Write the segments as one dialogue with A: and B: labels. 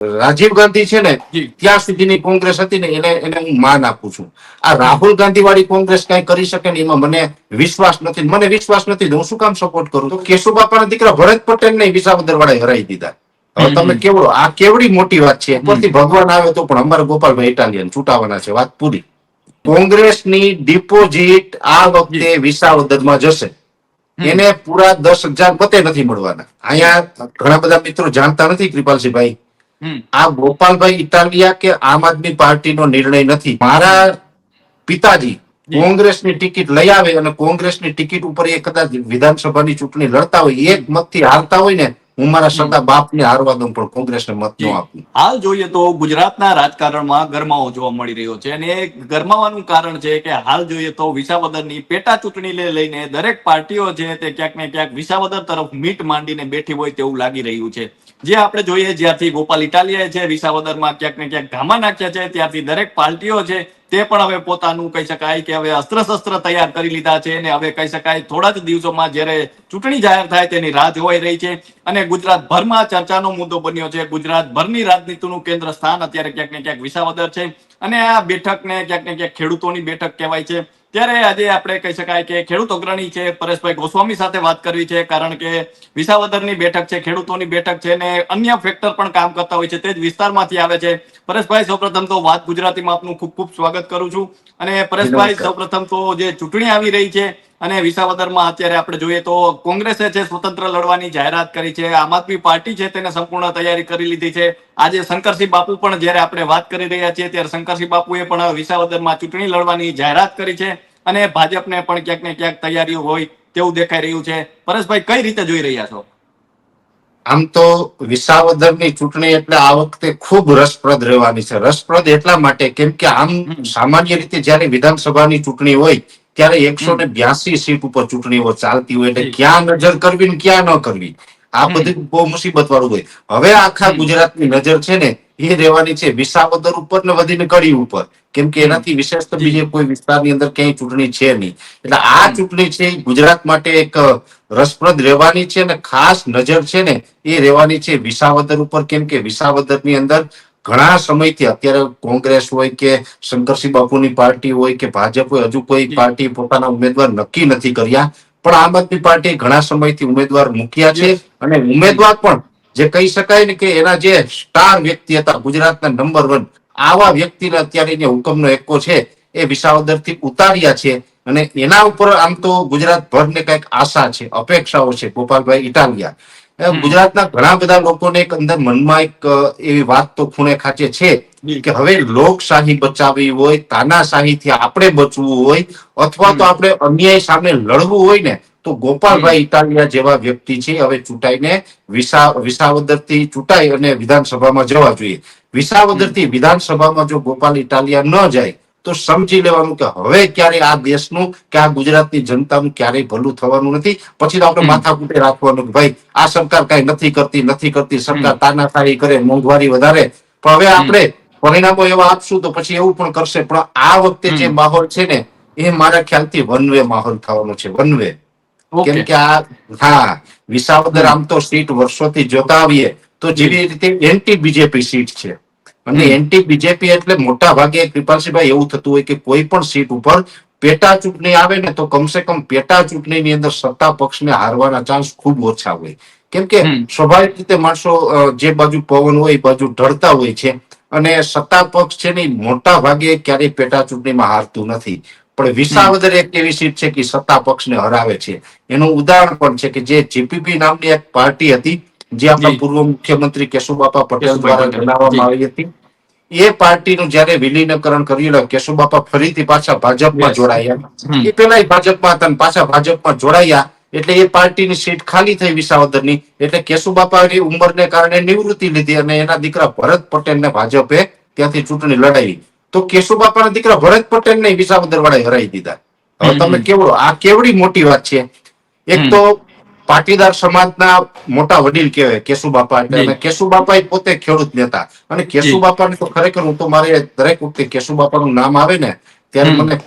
A: રાજીવ ગાંધી છે ને. ત્યાં સુધીની કોંગ્રેસ હતી ને એને એને હું માન આપું છું. આ રાહુલ ગાંધી વાળી કોંગ્રેસ કઈ કરી શકે ને એમાં મને વિશ્વાસ નથી મને વિશ્વાસ નથી હું શું કામ સપોર્ટ કરું? તો કેશુબાપાના દીકરા ભરત પટેલ ને વિસાવદર વાળા હરાઈ દીધા. હવે તમે કેવડો આ કેવડી મોટી વાત છે? પરથી ભગવાન આવે તો પણ અમારે ગોપાલભાઈ ઇટાલિયન છૂટાવાના છે વાત પૂરી. કોંગ્રેસની ડિપોઝિટ આ વખતે વિસાવદરમાં જશે. એને પૂરા દસ હજાર મતે નથી મળવાના. અહીંયા ઘણા બધા મિત્રો જાણતા નથી કૃપાલસિંહભાઈ. આ ગોપાલભાઈ ઇટાલિયા કે આમ આદમી પાર્ટીનો નિર્ણય નથી? મારા પિતાજી કોંગ્રેસની ટિકિટ લઈ આવે અને કોંગ્રેસની ટિકિટ ઉપર એ કદાચ વિધાનસભાની ચૂંટણી લડતા હોય એક મતથી હારતા હોય ને હું મારા સગા બાપને હારવા દઉં પણ કોંગ્રેસને મત ન આપું.
B: હાલ જોઈએ તો ગુજરાતના રાજકારણમાં ગરમાવો જોવા મળી રહ્યો છે અને એ ગરમાવાનું કારણ છે કે હાલ જોઈએ તો વિસાવદરની પેટા ચૂંટણીને લઈને દરેક પાર્ટીઓ છે તે ક્યાંક ને ક્યાંક વિસાવદર તરફ મીટ માંડીને બેઠી હોય તેવું લાગી રહ્યું છે. જે આપણે જોઈએ જ્યારથી ગોપાલ ઇટાલિયાએ છે, વિસાવદરમાં ક્યાંક ને ક્યાંક ધામા નાખ્યા છે, ત્યારથી દરેક પાર્ટીઓ છે, તે પણ હવે પોતાનું કહી શકાય કે હવે અસ્ત્ર શસ્ત્ર તૈયાર કરી લીધા છે અને હવે કહી શકાય થોડા જ દિવસોમાં જ્યારે ચૂંટણી જાહેર થાય તેની રાહ જોવાઈ રહી છે અને ગુજરાત ભરમાં ચર્ચાનો મુદ્દો બન્યો છે. ગુજરાત ભરની રાજનીતિનું કેન્દ્ર સ્થાન અત્યારે ક્યાંક ને ક્યાંક વિસાવદર છે અને આ બેઠકને ક્યાંક ને ક્યાંક ખેડૂતોની બેઠક કહેવાય છે. ત્યારે આજે આપણે કહી શકાય કે ખેડૂત અગ્રણી છે પરેશભાઈ ગોસ્વામી સાથે વાત કરવી છે કારણ કે વિસાવદરની બેઠક છે ખેડૂતોની બેઠક છે ને અન્ય ફેક્ટર પણ કામ કરતા હોય છે તે જ વિસ્તારમાંથી આવે છે પરેશભાઈ સૌપ્રથમ તો વાત ગુજરાતીમાં આપનું ખૂબ ખૂબ સ્વાગત કરું છું અને પરેશભાઈ. સૌપ્રથમ તો જે ચૂંટણી આવી રહી છે અને વિસાવદરમાં અત્યારે આપણે જોઈએ તો કોંગ્રેસે છે સ્વતંત્ર લડવાની જાહેરાત કરી છે. આમ આદમી પાર્ટી છે તેને સંપૂર્ણ તૈયારી કરી લીધી છે. આજે શંકરસિંહ બાપુ પણ જયારે આપણે વાત કરી રહ્યા છીએ ત્યારે શંકરસિંહ બાપુએ પણ વિસાવદરમાં ચૂંટણી લડવાની જાહેરાત કરી છે અને ભાજપને પણ ક્યાંક ને ક્યાંક તૈયારીઓ હોય તેવું દેખાઈ રહ્યું છે. પરેશભાઈ કઈ રીતે જોઈ રહ્યા છો?
A: આમ તો વિસાવદરની ચૂંટણી એટલે આ વખતે ખૂબ રસપ્રદ રહેવાની છે. રસપ્રદ એટલા માટે કેમ કે આમ સામાન્ય રીતે જ્યારે વિધાનસભાની ચૂંટણી હોય ત્યારે એકસો ને બ્યાસી સીટ ઉપર ચૂંટણીઓ ચાલતી હોય એટલે ક્યાં નજર કરવી ને ક્યાં ન કરવી? આ બધું બહુ મુસીબત વાળું હોય. હવે આખા ગુજરાતની નજર છે ને એ રહેવાની છે વિસાવદર ઉપર ને વધીને કડી ઉપર. કેમ કે એનાથી વિશેષ તો બીજે કોઈ વિસ્તારની અંદર ક્યાંય ચૂંટણી છે નહીં. એટલે આ ચૂંટણી છે ગુજરાત માટે એક રસપ્રદ રહેવાની છે અને ખાસ નજર છે ને એ રહેવાની છે વિસાવદર ઉપર. કેમ કે વિસાવદરની અંદર ઘણા સમયથી અત્યારે કોંગ્રેસ હોય કે શંકરસિંહ બાપુની પાર્ટી હોય કે ભાજપ હોય હજુ કોઈ પાર્ટી પોતાના ઉમેદવાર નક્કી નથી કર્યા. પણ આમ આદમી પાર્ટી ઘણા સમયથી ઉમેદવાર મૂક્યા છે અને ઉમેદવાર પણ જે કહી શકાય ને કે એના જે સ્ટાર વ્યક્તિ હતા ગુજરાતના નંબર વન આવા વ્યક્તિને અત્યારે જે હુકમનો એકો છે એ વિસાવદરથી ઉતાર્યા છે અને એના ઉપર આમ તો ગુજરાત ભરને કંઈક આશા છે અપેક્ષાઓ છે ગોપાલભાઈ ઇટાલિયા ગુજરાતના ઘણા બધા લોકોને એક અંદર મનમાં એક એવી વાત તો ખૂણે ખાચે છે કે હવે લોકશાહી બચાવવી હોય તાનાશાહીથી આપણે બચવું હોય અથવા તો આપણે અન્યાય સામે લડવું હોય ને તો ગોપાલભાઈ ઇટાલિયા જેવા વ્યક્તિ છે હવે ચૂંટાઈને વિસા વિસાવદરથી ચૂંટાઈ અને વિધાનસભામાં જવા જોઈએ. વિસાવદરથી વિધાનસભામાં જો ગોપાલ ઇટાલિયા ન જાય તો સમજી લેવાનું કે હવે ક્યારે આ દેશનું કે આ ગુજરાતની જનતાનું ક્યારેય ભલું થવાનું નથી. પછી તો આપણે માથા કૂટે રાખવાનું કે ભાઈ આ સરકાર કઈ નથી કરતી નથી કરતી સરકાર તાનાશાહી કરે મોંઘવારી વધારે. પણ હવે આપણે પરિણામો એવા આપશું તો પછી એવું પણ કરશે. પણ આ વખતે જે માહોલ છે ને એ મારા ખ્યાલથી વન વે માહોલ થવાનો છે. One way. કેમ કે આ હા વિસાવદર આમ તો સીટ વર્ષોથી જોતા આવીએ તો જેવી રીતે એન્ટી બીજેપી સીટ છે. અને એન્ટી બીજેપી એટલે મોટા ભાગે કૃપાલસિંહભાઈ એવું થતું હોય કે કોઈ પણ સીટ ઉપર પેટા ચૂંટણી આવે ને તો કમસે કમ પેટા ચૂંટણીની અંદર સત્તા પક્ષને હારવાના ચાન્સ ખૂબ ઓછા હોય. કેમ કે સ્વાભાવિક રીતે માણસો જે બાજુ પવન હોય એ બાજુ ઢળતા હોય છે અને સત્તા પક્ષ છે ને મોટા ભાગે ક્યારેય પેટા ચૂંટણીમાં હારતું નથી. પણ વિસાવદર એક એવી સીટ છે કે સત્તા પક્ષને હરાવે છે. એનું ઉદાહરણ પણ છે કે જે જીપીપી નામની એક પાર્ટી હતી જે આપણા પૂર્વ મુખ્યમંત્રી કેશુબાપા પટેલ દ્વારા જણાવવામાં આવી હતી. એ પાર્ટીનું જયારે વિલીનીકરણ કર્યું કેશુબાપા ફરીથી પાછા ભાજપમાં જોડાયા. એ પેલા ભાજપમાં હતા પાછા ભાજપમાં જોડાયા. એટલે એ પાર્ટીની સીટ ખાલી થઈ વિસાવદરની. એટલે કેશુબાપાની ઉંમરને કારણે નિવૃત્તિ લીધી અને એના દીકરા ભરત પટેલને ભાજપે ત્યાંથી ચૂંટણી લડાવી તો કેશુબાપાના દીકરા ભરત પટેલને વિસાવદર વાળા હરાવી દીધા. હવે તમે કેવડો આ કેવડી મોટી વાત છે. એક તો પાટીદાર સમાજના મોટા વડીલ કહેવાય કેશુબાપા. એટલે કેશુ બાપા એ પોતે ખેડૂત નેતા. અને કેશુબાપાને તો ખરેખર હું તો મારે દરેક વખતે કેશુબાપાનું નામ આવે ને ત્યારે મને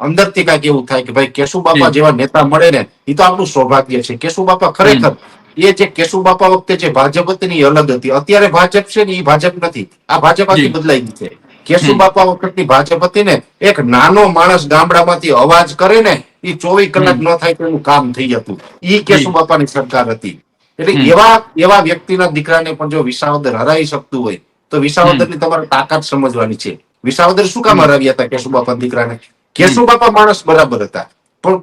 A: અંદરથી કાંઈક એવું થાય કે ભાઈ કેશુ
B: બાપા
A: જેવા નેતા મળે ને એ તો આપણું સૌભાગ્ય છે. કેશુબાપા ખરેખર એ જે કેશુબાપા વખતે જે ભાજપ હતી ને એ અલગ હતી અત્યારે ભાજપ છે ને એ ભાજપ નથી. આ ભાજપ આખી બદલાઈ ગઈ છે. કેશુ બાપા વખતની ભાજપ હતી ને એક નાનો માણસ ગામડામાંથી અવાજ કરે ને એ ચોવીસ કલાક ન થાય તો એનું કામ થઈ જતું. ઈ કેશુબાપાની સરકાર હતી. એટલે એવા એવા વ્યક્તિના દીકરાને પણ જો વિસાવદર હરાવી શકતું હોય તો વિસાવદરની તમારે તાકાત સમજવાની છે. વિસાવદર શું કામ હરાવ્યા હતા કેશુબાપા દીકરાને? કેશુબાપા માણસ બરાબર હતા. પણ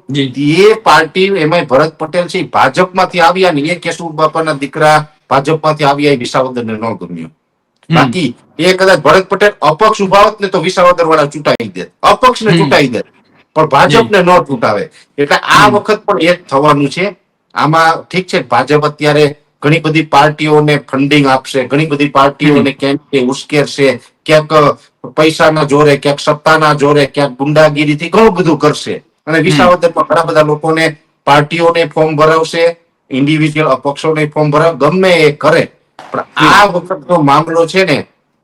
A: એ પાર્ટી એમાં ભરત પટેલ છે ભાજપ ભાજપમાંથી આવ્યા ને એ કેશુબાપાના દીકરા ભાજપમાંથી આવ્યા એ વિસાવદરને ન ગમ્યું. બાકી એ કદાચ ભરત પટેલ અપક્ષ ઊભા હોત ને તો વિસાવદર વાળા ચૂંટાઈ દે. અપક્ષ ને ચૂંટાઈ દે. પણ ભાજપને ન તૂટાવે એટલે આ વખત પણ એ જ થવાનું છે. આમાં ઠીક છે ભાજપ અત્યારે ઘણી બધી પાર્ટીઓને ફંડિંગ આપશે ઘણી બધી પાર્ટીઓને ક્યાંક ઉશ્કેરશે ક્યાંક પૈસાના જોરે ક્યાંક સત્તાના જોરે ક્યાંક ગુંડાગીરીથી ઘણું બધું કરશે. અને વિસાવદરમાં ઘણા બધા લોકોને પાર્ટીઓને ફોર્મ ભરાવશે ઇન્ડિવિજ્યુઅલ અપક્ષોને ફોર્મ ભરાવ ગમે એ કરે. પણ આ વખતનો મામલો છે ને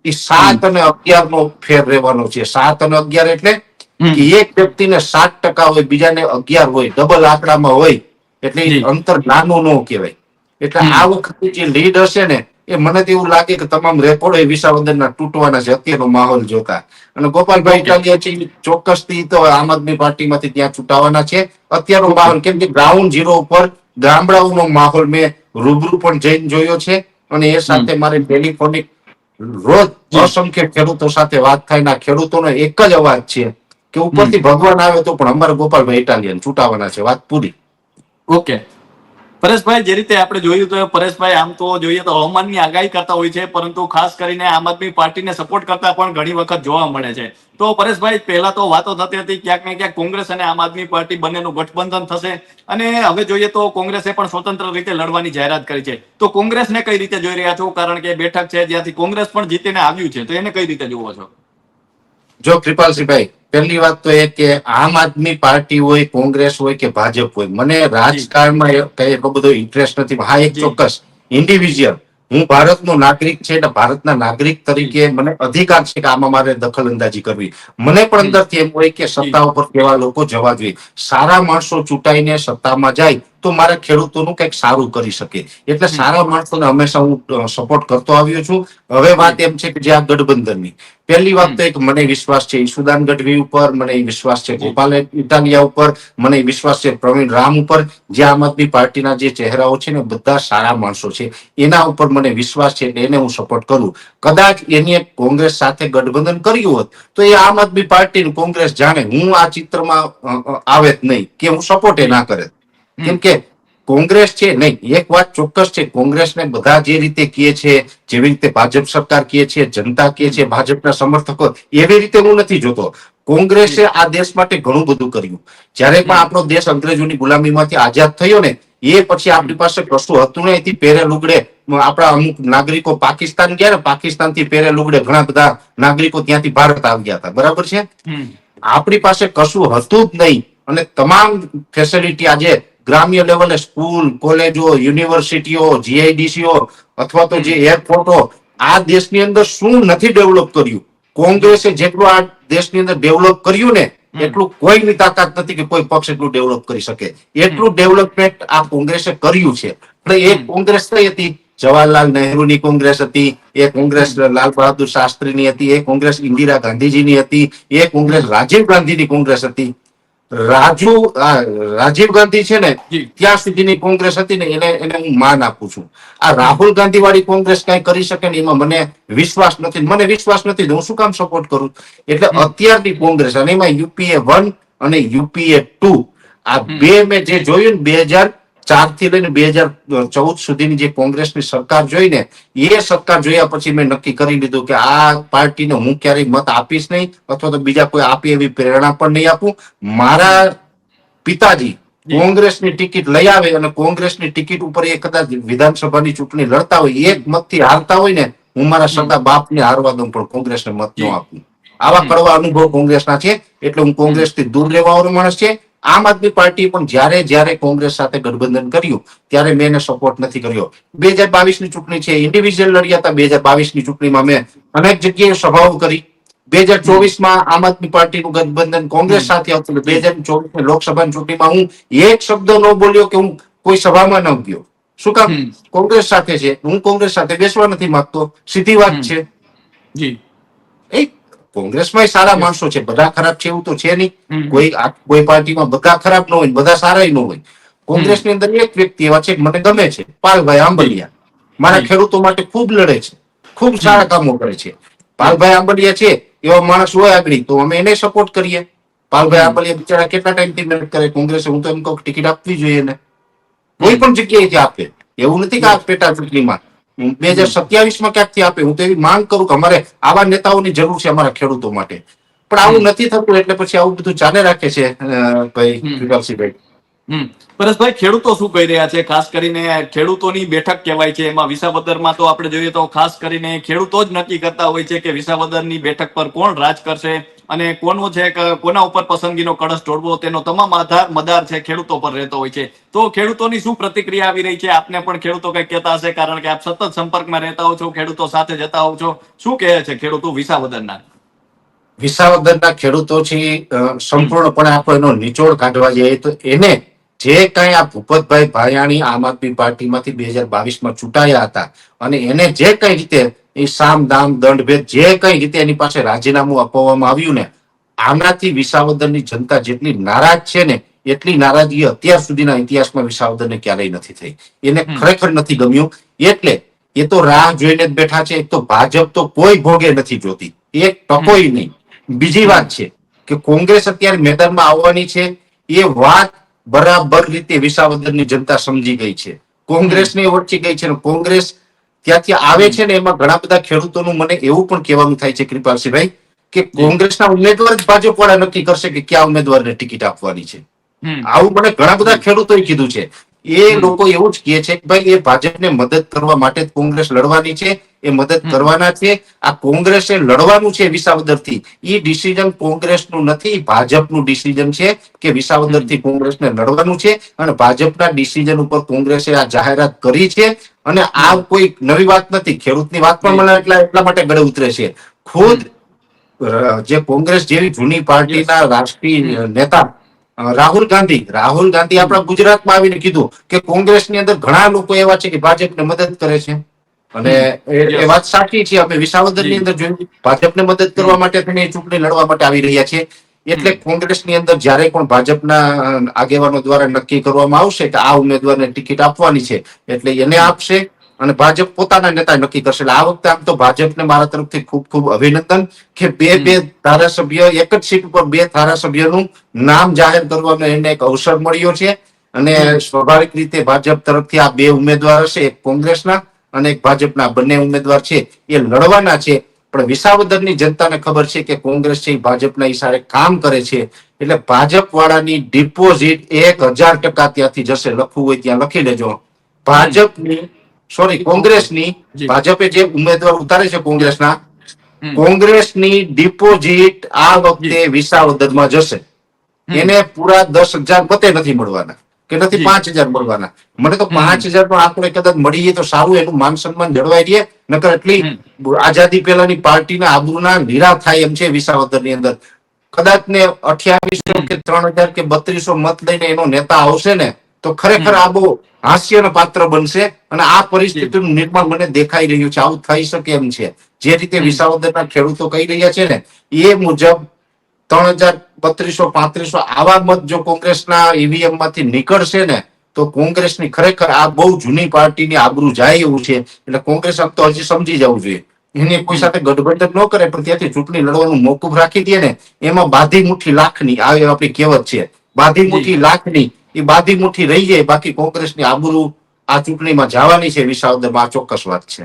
A: એ સાત અને અગિયાર નો ફેર રહેવાનો છે. સાત અને અગિયાર એટલે. કે એક વ્યક્તિને સાત ટકા હોય બીજાને અગિયાર હોય ડબલ આંકડામાં હોય એટલે અંતર નાનું ન કહેવાય. એટલે આ વખતે જે લીડ હશે ને એ મને તો એવું લાગે કે તમામ રેકોર્ડો એ વિસાવદનના તૂટવાના છે. અત્યારનો માહોલ જોતા. અને ગોપાલભાઈ ઇટાલિયા છે ચોક્કસથી તો આમ આદમી પાર્ટીમાંથી ત્યાં છૂટાવાના છે. અત્યારનો માહોલ કેમ કે ગ્રાઉન્ડ ઝીરો ઉપર ગામડાઓનો માહોલ મેં રૂબરૂ પણ જઈને જોયો છે. અને એ સાથે મારે ટેલિફોનિક રોજ અસંખ્ય ખેડૂતો સાથે વાત થાય ના ખેડૂતોનો એક જ અવાજ છે. કે ઉપરથી ભગવાન આવે તો પણ અમારે ગોપાલભાઈ ઇટાલિયન છૂટાવાના છે વાત પૂરી.
B: ઓકે. પરેશભાઈ જે રીતે આપણે જોયું તો પરેશભાઈ આમ તો જોઈએ તો હવામાનની આગાહી કરતા હોય છે પરંતુ ખાસ કરીને આમ આદમી પાર્ટીને સપોર્ટ કરતા પણ ઘણી વખત જોવા મળે છે. તો પરેશભાઈ પહેલા તો વાતો થતી હતી ક્યાંક ને ક્યાંક કોંગ્રેસ અને આમ આદમી પાર્ટી બંનેનું ગઠબંધન થશે અને હવે જોઈએ તો કોંગ્રેસે પણ સ્વતંત્ર રીતે લડવાની જાહેરાત કરી છે. તો કોંગ્રેસને કઈ રીતે જોઈ રહ્યા છો? કારણ કે બેઠક છે જ્યાંથી કોંગ્રેસ પણ જીતીને આવ્યું છે તો એને કઈ રીતે જોવો છો?
A: જો કૃપાલસિંહભાઈ પહેલી વાત તો એ કે આમ આદમી પાર્ટી હોય કોંગ્રેસ હોય કે ભાજપ હોય મને રાજકારણમાં કઈ એટલો બધો ઇન્ટરેસ્ટ નથી. હા એક ચોક્કસ. ઇન્ડિવિજ્યુઅલ હું ભારતનો નાગરિક છે એટલે ભારતના નાગરિક તરીકે મને અધિકાર છે કે આમાં મારે દખલ અંદાજી કરવી. મને પણ અંદરથી એમ હોય કે સત્તા ઉપર કેવા લોકો જવા જોઈએ. સારા માણસો ચૂંટાઈને સત્તામાં જાય તો મારે ખેડૂતોનું કંઈક સારું કરી શકે. એટલે સારા માણસોને હંમેશા હું સપોર્ટ કરતો આવ્યો છું. હવે વાત એમ છે કે જે આ ગઠબંધનની. પહેલી વાત તો એક મને વિશ્વાસ છે ઈસુદાન ગઢવી ઉપર મને વિશ્વાસ છે ગોપાલ ઇટાલિયા ઉપર મને વિશ્વાસ છે પ્રવીણ રામ ઉપર જે આમ આદમી પાર્ટીના જે ચહેરાઓ છે ને બધા સારા માણસો છે. એના ઉપર મને વિશ્વાસ છે એટલે એને હું સપોર્ટ કરું. કદાચ એની કોંગ્રેસ સાથે ગઠબંધન કર્યું હોત તો એ આમ આદમી પાર્ટી કોંગ્રેસ જાણે. હું આ ચિત્રમાં અ, અ, આવે જ નહીં. કે હું સપોર્ટ એ ના કરે. કેમ કે કોંગ્રેસ છે નહીં એક વાત ચોક્કસ છે કોંગ્રેસને બધા જે રીતે કહે છે જેવી રીતે ભાજપ સરકાર કહે છે જનતા કહે છે ભાજપના સમર્થકો એવી રીતે હું નથી જોતો. કોંગ્રેસે આ દેશ માટે ઘણું બધું કર્યું. જ્યારે પણ આપણો દેશ અંગ્રેજોની ગુલામીમાંથી આઝાદ થયો ને એ પછી આપણી પાસે કશું હતું ને એથી પહેરે લુગડે આપણા અમુક નાગરિકો પાકિસ્તાન ગયા ને પાકિસ્તાનથી પહેરે લુગડે ઘણા બધા નાગરિકો ત્યાંથી ભારત આવ્યા હતા. બરાબર છે? આપણી પાસે કશું હતું જ નહીં. અને તમામ ફેસિલિટી આજે ગ્રામ્ય લેવલે સ્કૂલ કોલેજો યુનિવર્સિટીઓ જીઆઈડીસીઓ અથવા તો જે એરપોર્ટો આ દેશની અંદર શું નથી ડેવલપ કર્યું? કોંગ્રેસે જેટલું આ દેશની અંદર ડેવલપ કર્યું ને એટલું કોઈની તાકાત નથી કે કોઈ પક્ષ એટલું ડેવલપ કરી શકે. એટલું ડેવલપમેન્ટ આ કોંગ્રેસે કર્યું છે. એટલે એ કોંગ્રેસ કઈ હતી? જવાહરલાલ નહેરુની કોંગ્રેસ હતી એ કોંગ્રેસ લાલ બહાદુર શાસ્ત્રીની હતી એ કોંગ્રેસ ઇન્દિરા ગાંધીજીની હતી એ કોંગ્રેસ રાજીવ ગાંધીની કોંગ્રેસ હતી. રાજુ રાજીવ ગાંધી છે ને ત્યાં સુધીની કોંગ્રેસ હતી ને એને એને હું માન આપું છું. આ રાહુલ ગાંધી વાળી કોંગ્રેસ કઈ કરી શકે ને એમાં મને વિશ્વાસ નથી. મને વિશ્વાસ નથી હું શું કામ સપોર્ટ કરું? એટલે અત્યારની કોંગ્રેસ અને એમાં યુપીએ વન અને યુપીએ ટુ આ બે મેં જે જોયું ને બે હજાર ચારથી લઈને બે હજાર ચૌદ સુધીની જે કોંગ્રેસની સરકાર જોઈને એ સરકાર જોયા પછી મેં નક્કી કરી લીધું કે આ પાર્ટીને હું ક્યારેય મત આપીશ નહીં અથવા તો બીજા કોઈ આપી એવી પ્રેરણા પણ નહીં આપું. મારા પિતાજી કોંગ્રેસની ટિકિટ લઈ આવે અને કોંગ્રેસની ટિકિટ ઉપર એ કદાચ વિધાનસભાની ચૂંટણી લડતા હોય એક મતથી હારતા હોય ને હું મારા સગા બાપને હારવા દઉં પણ કોંગ્રેસને મત. ન આપું. આવા કડવા અનુભવ કોંગ્રેસના છે એટલે હું કોંગ્રેસથી દૂર રહેવાવાળો માણસ છે. આમ આદમી પાર્ટી પણ જ્યારે જ્યારે કોંગ્રેસ સાથે ગઠબંધન કર્યું ત્યારે મેં એને સપોર્ટ નથી કર્યો. બે હજાર બાવીસની ચૂંટણી છે ઇન્ડિવિજ્યુઅલ લડ્યા હતા બે હજાર બાવીસની ચૂંટણીમાં મેં અનેક જગ્યાએ સભાઓ કરી. બે હજાર ચોવીસમાં આમ આદમી પાર્ટીનું ગઠબંધન કોંગ્રેસ સાથે હતું બે હજાર ચોવીસની લોકસભાની ચૂંટણીમાં હું એક શબ્દ ન બોલ્યો કે હું કોઈ સભામાં ન ગયો. શું કામ? કોંગ્રેસ સાથે છે હું કોંગ્રેસ સાથે બેસવા નથી માંગતો. સીધી વાત છે.
B: જી.
A: એ કોંગ્રેસમાં સારા માણસો છે. બધા ખરાબ છે એવું તો છે નહીં. કોઈ કોઈ પાર્ટીમાં બધા ખરાબ ન હોય બધા સારા ન હોય. કોંગ્રેસની અંદર એક વ્યક્તિ એવા છે મને ગમે છે. પાલભાઈ આંબલિયા. મારા ખેડૂતો માટે ખૂબ લડે છે. ખૂબ સારા કામો કરે છે. પાલભાઈ આંબલિયા છે એવા માણસ હોય આગળ તો અમે એને સપોર્ટ કરીએ. પાલભાઈ આંબલિયા બિચારા કેટલા ટાઈમથી મહેનત કરે? કોંગ્રેસે હું તો એમ કહું ટિકિટ આપવી જોઈએ ને. કોઈ પણ જગ્યાએથી આપે. એવું નથી કે આ પેટા ચૂંટણીમાં. બે હજાર સત્યાવીસમાં ક્યાંકથી આપે? હું તો એવી માંગ કરું કે અમારે આવા નેતાઓની જરૂર છે અમારા ખેડૂતો માટે. પણ આવું નથી થતું એટલે પછી આવું બધું ચાલે રાખે છે ભાઈ
B: હમ. પરેશભાઈ, ખેડૂતો શું કહી રહ્યા છે? ખાસ કરીને ખેડૂતોની બેઠક કહેવાય છે. એમાં વિસાવદરમાં તો આપણે જોઈએ તો ખાસ કરીને ખેડૂતો જ નક્કી કરતા હોય છે કે વિસાવદરની બેઠક પર કોણ રાજ કરશે અને કોનો છે કોના ઉપર પસંદગીનો કળશ ઢોળવો, તેનો તમામ આધાર મદાર છે ખેડૂતો પર રહેતો હોય છે. તો ખેડૂતોની શું પ્રતિક્રિયા આવી રહી છે? આપને પણ ખેડૂતો કઈ કહેતા હશે? કારણ કે આપ સતત સંપર્કમાં રહેતા હો છો, ખેડૂતો સાથે જતા હોવ છો. શું કહે છે ખેડૂતો વિસાવદરના?
A: વિસાવદરના ખેડૂતો છે સંપૂર્ણપણે આપણે એનો નિચોડ કાઢવા જઈએ તો એને જે કઈ આ ભૂપતભાઈ ભાયાણી આમ આદમી પાર્ટીમાંથી બે હજાર બાવીસમાં ચૂંટાયા હતા અને એને જે કઈ રીતે એ સામ દામ દંડ ભેદ જે કઈ રીતે એની પાસે રાજીનામું અપાવવામાં આવ્યું ને આનાથી વિસાવદરની જનતા જેટલી નારાજ છે ને એટલી નારાજગી અત્યાર સુધીના ઇતિહાસમાં વિસાવદરને ક્યારેય નથી થઈ. એને ખરેખર નથી ગમ્યું. એટલે એ તો રાહ જોઈને જ બેઠા છે. એક તો ભાજપ તો કોઈ ભોગે નથી જોતી. એક ટકોય નહીં. બીજી વાત છે કે કોંગ્રેસ અત્યારે મેદાનમાં આવવાની છે. એ વાત બરાબર રીતે વિસાવદરની જનતા સમજી ગઈ છે. કોંગ્રેસને ઓળખી ગઈ છે કોંગ્રેસ ત્યાંથી આવે છે ને એમાં ઘણા બધા ખેડૂતોનું મને એવું પણ કહેવાનું થાય છે કૃપાલસિંહભાઈ કે કોંગ્રેસના ઉમેદવાર જ ભાજપ વાળા નક્કી કરશે કે કયા ઉમેદવારને ટિકિટ આપવાની છે. આવું મને ઘણા બધા ખેડૂતોએ કીધું છે. એ લોકો એવું જ કહે છે કે ભાઈ એ ભાજપને મદદ કરવા માટે કોંગ્રેસ લડવાની છે. એ મદદ કરવાના છે. આ કોંગ્રેસે લડવાનું છે વિસાવદરથી. એ ડિસિઝન કોંગ્રેસનું નથી ભાજપનું ડિસિઝન છે કે વિસાવદરથી કોંગ્રેસને લડવાનું છે. અને ભાજપના ડિસિઝન ઉપર કોંગ્રેસે આ જાહેરાત કરી છે. અને આ કોઈ નવી વાત નથી. ખેડૂતની વાત પણ મને એટલા એટલા માટે ગળે ઉતરે છે. ખુદ જે કોંગ્રેસ જેવી જૂની પાર્ટીના રાષ્ટ્રીય નેતા રાહુલ ગાંધી. રાહુલ ગાંધી આપણા ગુજરાતમાં આવીને કીધું કે કોંગ્રેસની અંદર ઘણા લોકો એવા છે કે ભાજપને મદદ કરે છે. અને એ વાત સાચી છે અમે વિસાવદરની અંદર જોયું ભાજપને મદદ કરવા માટે થઈને ચૂંટણી લડવા માટે આવી રહ્યા છે. એટલે કોંગ્રેસની અંદર જ્યારે પણ ભાજપના આગેવાનો દ્વારા નક્કી કરવામાં આવશે કે આ ઉમેદવારને ટિકિટ આપવાની છે એટલે એને આપશે અને ભાજપ પોતાના નેતા નક્કી કરશે. એટલે આ વખતે આમ તો ભાજપને મારા તરફથી ખૂબ ખૂબ અભિનંદન કે બે બે ધારાસભ્ય એક જ સીટ ઉપર બે ધારાસભ્યનું નામ જાહેર કરવાનો એને એક અવસર મળ્યો છે. અને સ્વાભાવિક રીતે ભાજપ તરફથી આ બે ઉમેદવાર હશે એક કોંગ્રેસના. અને એક ભાજપના બંને ઉમેદવાર છે એ લડવાના છે. પણ વિસાવદરની જનતાને ખબર છે કે કોંગ્રેસ છે એ ભાજપના ઈશારે કામ કરે છે. એટલે ભાજપ વાળાની ડિપોઝિટ એક હજાર ટકા ત્યાંથી જશે. લખવું હોય ત્યાં લખી લેજો. ભાજપની સોરી કોંગ્રેસની ભાજપે જે ઉમેદવાર ઉતારે છે કોંગ્રેસના. કોંગ્રેસની ડિપોઝિટ આ વખતે વિસાવદરમાં જશે. એને પૂરા દસ હજાર મતે નથી મળવાના. કે નથી પાંચ હજાર મળવાના. મને તો પાંચ હજાર નો આંકડો કદાચ મળીએ તો સારું એનું માન સન્માન જળવાઈ રહે. નકર એટલી આઝાદી પહેલાની પાર્ટીના આબરૂના નિરા થાય એમ છે વિસાવદરની અંદર. કદાચ ને અઠ્યાવીસો કે ત્રણ હજાર કે બત્રીસો મત લઈને એનો નેતા આવશે ને તો ખરેખર આ બહુ હાસ્યનો પાત્ર બનશે અને આ પરિસ્થિતિનું નિર્માણ મને દેખાઈ રહ્યું છે આવું થઈ શકે એમ છે. જે રીતે વિસાવદરના ખેડૂતો કહી રહ્યા છે ને એ મુજબ ત્રણ હજાર બત્રીસો પાંત્રીસો આવા મત જો કોંગ્રેસના ઈવીએમમાંથી નીકળશે ને તો કોંગ્રેસની ખરેખર આ બહુ જૂની પાર્ટીની આબરૂ જાય એવું છે. એટલે કોંગ્રેસ આમ તો હજી સમજી જવું જોઈએ. એને કોઈ સાથે ગઠબંધન ન કરે પણ ત્યાંથી ચૂંટણી લડવાનું મોકૂફ રાખી દે ને એમાં બાધી મુઠ્ઠી લાખની આ આપણી કહેવત છે. બાધી મુઠ્ઠી લાખની એ બાધી મુઠ્ઠી રહી જાય બાકી કોંગ્રેસની આબરૂ આ ચૂંટણીમાં જવાની છે વિસાવદરમાં આ ચોક્કસ વાત છે.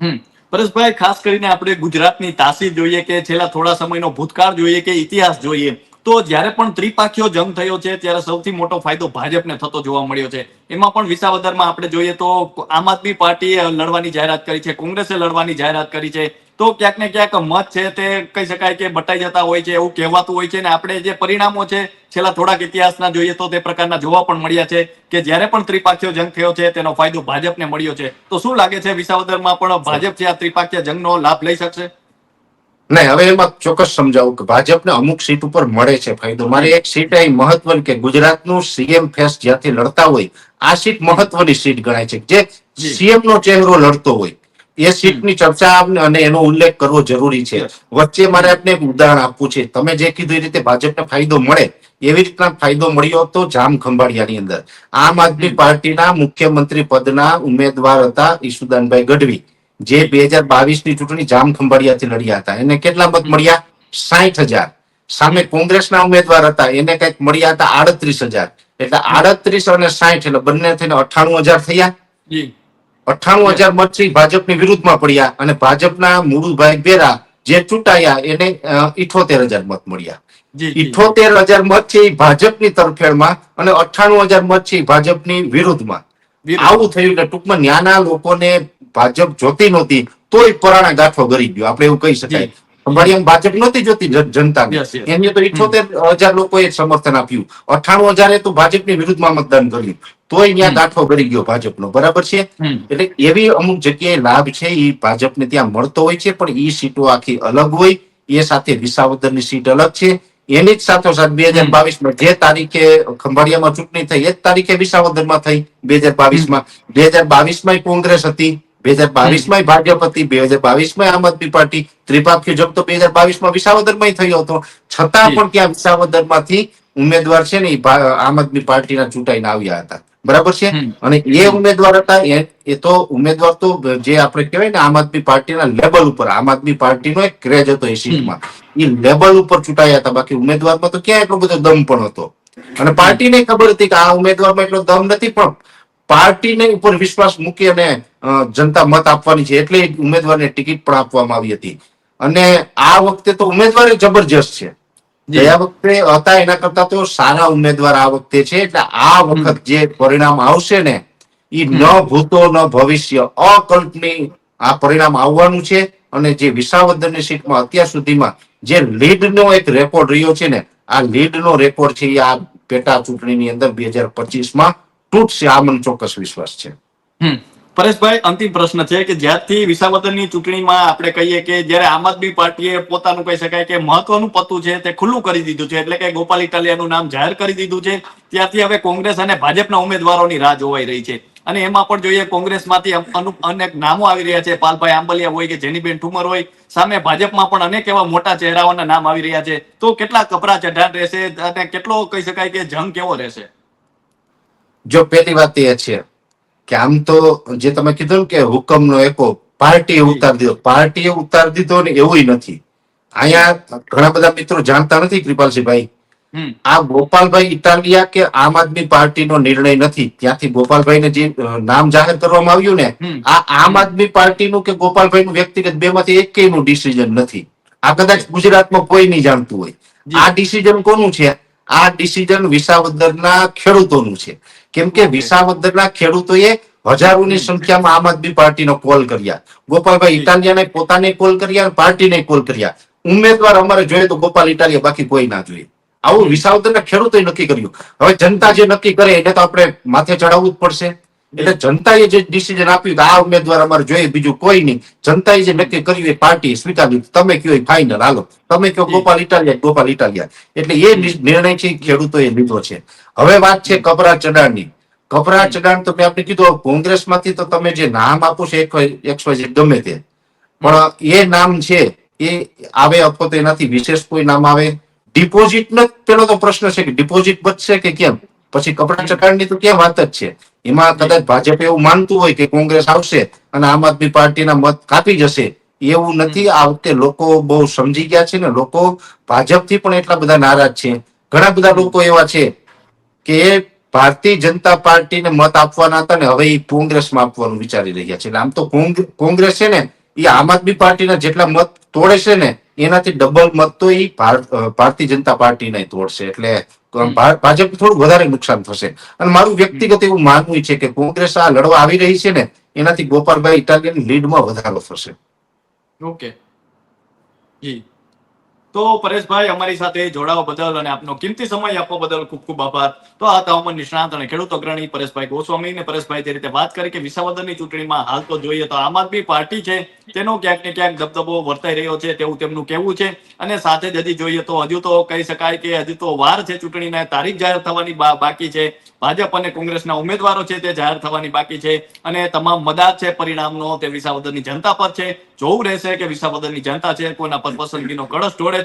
B: હમ. પરેશભાઈ ખાસ કરીને આપણે ગુજરાતની તાસીર જોઈએ કે છેલ્લા થોડા સમયનો ભૂતકાળ જોઈએ કે ઇતિહાસ જોઈએ? તો જ્યારે પણ ત્રિપાખીઓ જંગ થયો છે, ત્યારે સૌથી મોટો ફાયદો ભાજપને થતો જોવા મળ્યો છે. એમાં પણ વિસાવદરમાં આપણે જોઈએ તો આમ આદમી પાર્ટીએ લડવાની જાહેરાત કરી છે, કોંગ્રેસે લડવાની જાહેરાત કરી છે. તો ક્યાંક ને ક્યાંક મત છે તે કહી શકાય કે બટાઈ જતા હોય છે, એવું કહેવાતું હોય છે ને આપણે જે પરિણામો છે, છેલ્લા થોડાક ઇતિહાસના જોઈએ તો તે પ્રકારના જોવા પણ મળ્યા છે કે જ્યારે પણ ત્રિપાક્ષીય જંગ થયો છે, તેનો ફાયદો ભાજપને મળ્યો છે. તો શું લાગે છે વિસાવદરમાં પણ ભાજપ છે આ ત્રિપાક્ષીય જંગનો લાભ લઈ શકશે?
A: નહીં હવે એમાં ચોક્કસ સમજાવું કે ભાજપને અમુક સીટ ઉપર મળે છે ફાયદો. મારી એક સીટ અહીં મહત્વની કે ગુજરાતનું સીએમ ફેસ જ્યાંથી લડતા હોય આ સીટ મહત્વની સીટ ગણાય છે. જે. સીએમ નો ચહેરો લડતો હોય એ સીટની ચર્ચા અને એનો ઉલ્લેખ કરવો જરૂરી છે. વચ્ચે મારે આપને એક ઉદાહરણ આપવું છે. તમે જે કીધું એ રીતે ભાજપને ફાયદો મળે એવી રીતના ફાયદો મળ્યો હતો જામ ખંભાળિયાની અંદર. આમ આદમી પાર્ટીના મુખ્યમંત્રી પદના ઉમેદવાર હતા ઈશુદાનભાઈ ગઢવી. જે બે હજાર બાવીસની ચૂંટણી જામ ખંભાળિયાથી લડ્યા હતા. એને કેટલા મત મળ્યા? સાહીઠ હજાર. સામે કોંગ્રેસના ઉમેદવાર હતા. એને કંઈક મળ્યા હતા આડત્રીસ હજાર. એટલે આડત્રીસ અને સાહીઠ એટલે બંને થઈને અઠાણું હજાર થયા. અઠાણું હજાર મતથી ભાજપની વિરુદ્ધમાં પડ્યા અને ભાજપના મુરુભાઈ બેરા જે ચૂંટાયા એને ઇઠોતેર હજાર મત મળ્યા. ઇઠોતેર હજાર મત છે ભાજપની તરફેણમાં અને અઠાણું હજાર મત છે ભાજપની વિરુદ્ધમાં.
B: વિરુદ્ધ.
A: આવું થયું એટલે ટૂંકમાં ન્યાના લોકોને ભાજપ જોતી નહોતી તોય પરાણા ગાંઠો ગરી ગયો. આપણે એવું કહી શકાય. ભાજપ નહોતી જોતી જન- જનતાને.
B: Yes, yes.
A: એમને તો ઇઠોતેર હજાર લોકોએ સમર્થન આપ્યું. અઠાણું હજારે તો ભાજપની વિરુદ્ધમાં મતદાન કર્યું. તોય ત્યાં ગાંઠો ગરી ગયો ભાજપનો. બરાબર છે? એટલે એવી અમુક જગ્યાએ લાભ છે એ ભાજપને ત્યાં મળતો હોય છે પણ એ સીટો આખી અલગ હોય. એ સાથે વિસાવદરની સીટ અલગ છે. એની જ સાથોસાથ બે હજાર બાવીસમાં જે તારીખે ખંભાળિયામાં ચૂંટણી થઈ એ જ તારીખે વિસાવદરમાં થઈ બે હજાર બાવીસમાં. બે હજાર બાવીસમાં કોંગ્રેસ હતી. બે હજાર બાવીસમાં ભાજપ હતી બે હજાર બાવીસમાં આમ આદમી પાર્ટી ત્રિપાક્ષી જબ તો બે હજાર બાવીસમાં વિસાવદરમાં થયો હતો. છતાં પણ ત્યાં વિસાવદરમાંથી ઉમેદવાર છે ને આમ આદમી પાર્ટીના ચૂંટાઈને આવ્યા હતા. બરાબર છે? અને એ ઉમેદવાર હતા એ- એ તો ઉમેદવાર તો જે આપણે કહેવાય ને આમ આદમી પાર્ટીના લેબલ ઉપર આમ આદમી પાર્ટીનો એક ક્રેજ હતો એ સીટમાં. એ લેબલ ઉપર ચૂંટાયા હતા. બાકી ઉમેદવારમાં તો ક્યાં એટલો બધો દમ પણ હતો. અને પાર્ટીને ખબર હતી કે આ ઉમેદવારમાં એટલો દમ નથી પણ પાર્ટીને ઉપર વિશ્વાસ મૂકી અને જનતા મત આપવાની છે એટલે ઉમેદવારને ટિકિટ પણ આપવામાં આવી હતી. અને આ વખતે તો ઉમેદવાર જબરજસ્ત છે. ગયા વખતે હતા એના કરતા તો સારા ઉમેદવાર આ વખતે છે એટલે આ વખત જે પરિણામ આવશે ને એ ન ભૂતો ન ભવિષ્ય અકલ્પની આ પરિણામ આવવાનું છે. અને જે વિસાવદરની સીટમાં અત્યાર સુધીમાં જે લીડનો એક રેકોર્ડ રહ્યો છે ને આ લીડનો રેકોર્ડ છે એ આ પેટા ચૂંટણીની અંદર બે હજાર પચીસમાં તૂટશે આ મને ચોક્કસ વિશ્વાસ છે.
B: પરેશભાઈ, અંતિમ પ્રશ્ન છે કે જ્યારથી વિસાવદનની ચૂંટણીમાં આપણે કહીએ કે જ્યારે આમ આદમી પાર્ટીએ પોતાનું કહી શકાય કે મહત્વનું પત્તું છે તે ખુલ્લું કરી દીધું છે, એટલે કે ગોપાલ ઇટાલિયાનું નામ જાહેર કરી દીધું છે ત્યાંથી હવે કોંગ્રેસ અને ભાજપના ઉમેદવારોની રાહ જોવાઈ રહી છે. અને એમાં પણ જોઈએ કોંગ્રેસમાંથી અનેક નામો આવી રહ્યા છે. પાલભાઈ આંબલિયા હોય કે જેનીબેન ઠુમર હોય, સામે ભાજપમાં પણ અનેક એવા મોટા ચહેરાઓના નામ આવી રહ્યા છે. તો કેટલા કપરા ચઢાણ રહેશે અને કેટલો કહી શકાય કે જંગ કેવો રહેશે?
A: જો પહેલી વાત એ છે કે આમ તો જે તમે કીધું ને કે હુકમનો એકો પાર્ટીએ ઉતારી દીધો. પાર્ટીએ ઉતારી દીધો ને એવું નથી. અહીંયા ઘણા બધા મિત્રો જાણતા નથી કૃપાલસિંહભાઈ. આ ગોપાલભાઈ ઇટાલિયા કે આમ આદમી પાર્ટીનો નિર્ણય નથી. ત્યાંથી ગોપાલભાઈને જે નામ જાહેર કરવામાં આવ્યું ને આ આમ આદમી પાર્ટીનું કે ગોપાલભાઈનું વ્યક્તિગત બે માંથી એક નું ડિસિઝન નથી. આ કદાચ ગુજરાતમાં કોઈ નહીં જાણતું હોય. આ ડિસિઝન કોનું છે? આ ડિસિઝન વિસાવદરના ખેડૂતોનું છે. કેમ કે વિસાવદરના ખેડૂતોએ હજારોની સંખ્યામાં આમ આદમી પાર્ટીનો કોલ કર્યા. ગોપાલભાઈ ઇટાલિયાને પોતાને કોલ કર્યા પાર્ટીને કોલ કર્યા. ઉમેદવાર અમારે જોઈએ તો ગોપાલ ઇટાલિયા બાકી કોઈ ના જોઈએ. આવું વિસાવદરના ખેડૂતોએ નક્કી કર્યું. હવે જનતા જે નક્કી કરે એને તો આપણે માથે ચડાવવું જ પડશે. એટલે જનતાએ જે ડિસિઝન આપ્યું આ ઉમેદવાર અમારે જોઈએ, બીજું કોઈ નહીં. જનતાએ જે નક્કી કર્યું એ પાર્ટી સ્વીકાર્યું તમે કયો ફાઇનલ હાલો. તમે કયો ગોપાલ ઇટાલિયા ગોપાલ ઇટાલિયા. એટલે એ નિર્ણય છે ખેડૂતોએ લીધો છે. હવે વાત છે કપરા ચડાણની કપરા ચડાણ તો મેં આપણે કીધું કોંગ્રેસમાંથી તો તમે જે નામ આપો છો, એકસો ગમે તે. પણ એ નામ છે, એ આવે અથવા તો એનાથી વિશેષ કોઈ નામ આવે? ડિપોઝિટ નો, પેલો તો પ્રશ્ન છે કે ડિપોઝિટ બચશે કે કેમ? પછી કપડા ચટાણની તો ક્યાં વાત જ છે. એમાં કદાચ ભાજપ એવું માનતું હોય કે કોંગ્રેસ આવશે અને આમ આદમી પાર્ટીના મત કાપી જશે, એવું નથી. આ વખતે લોકો બહુ સમજી ગયા છે ને લોકો ભાજપથી પણ એટલા બધા નારાજ છે. ઘણા બધા લોકો એવા છે કે ભારતીય જનતા પાર્ટીને મત આપવાના હતા ને હવે એ કોંગ્રેસમાં આપવાનું વિચારી રહ્યા છે. આમ તો કોંગ- કોંગ્રેસ છે ને એ આમ આદમી પાર્ટીના જેટલા મત તોડે છે ને એનાથી ડબલ મત તો એ ભાર- ભારતીય જનતા પાર્ટીને તોડશે. એટલે ભાજપ થોડું વધારે નુકસાન થશે. અને મારું વ્યક્તિગત એવું માનવું છે કે કોંગ્રેસ આ લડવા આવી રહી છે ને એનાથી ગોપાલભાઈ ઇટાલિયન લીડમાં વધારો થશે.
B: ઓકે. જી. તો પરેશભાઈ, અમારી સાથે જોડાવા બદલ અને આપનો કિંમતી સમય આપવા બદલ ખૂબ ખૂબ આભાર. તો આ હવામાન નિષ્ણાંત અને ખેડૂત અગ્રણી પરેશભાઈ ગોસ્વામી ને પરેશભાઈ જે રીતે વાત કરી કે વિસાવદરની ચૂંટણીમાં હાલ તો જોઈએ તો આમ આદમી પાર્ટી છે, તેનો ક્યાંક ને ક્યાંક દબદબો વર્તાઈ રહ્યો છે, તેવું તેમનું કહેવું છે. અને સાથે જ હજી જોઈએ તો હજુ તો કહી શકાય કે હજુ તો વાર છે ચૂંટણીના, તારીખ જાહેર થવાની બાકી છે. ભાજપ અને કોંગ્રેસના ઉમેદવારો છે તે જાહેર થવાની બાકી છે. અને તમામ મદાદ છે પરિણામનો તે વિસાવદરની જનતા પર છે. જોવું રહેશે કે વિસાવદરની જનતા છે કોના પર પસંદગીનો કળશ ઢોળે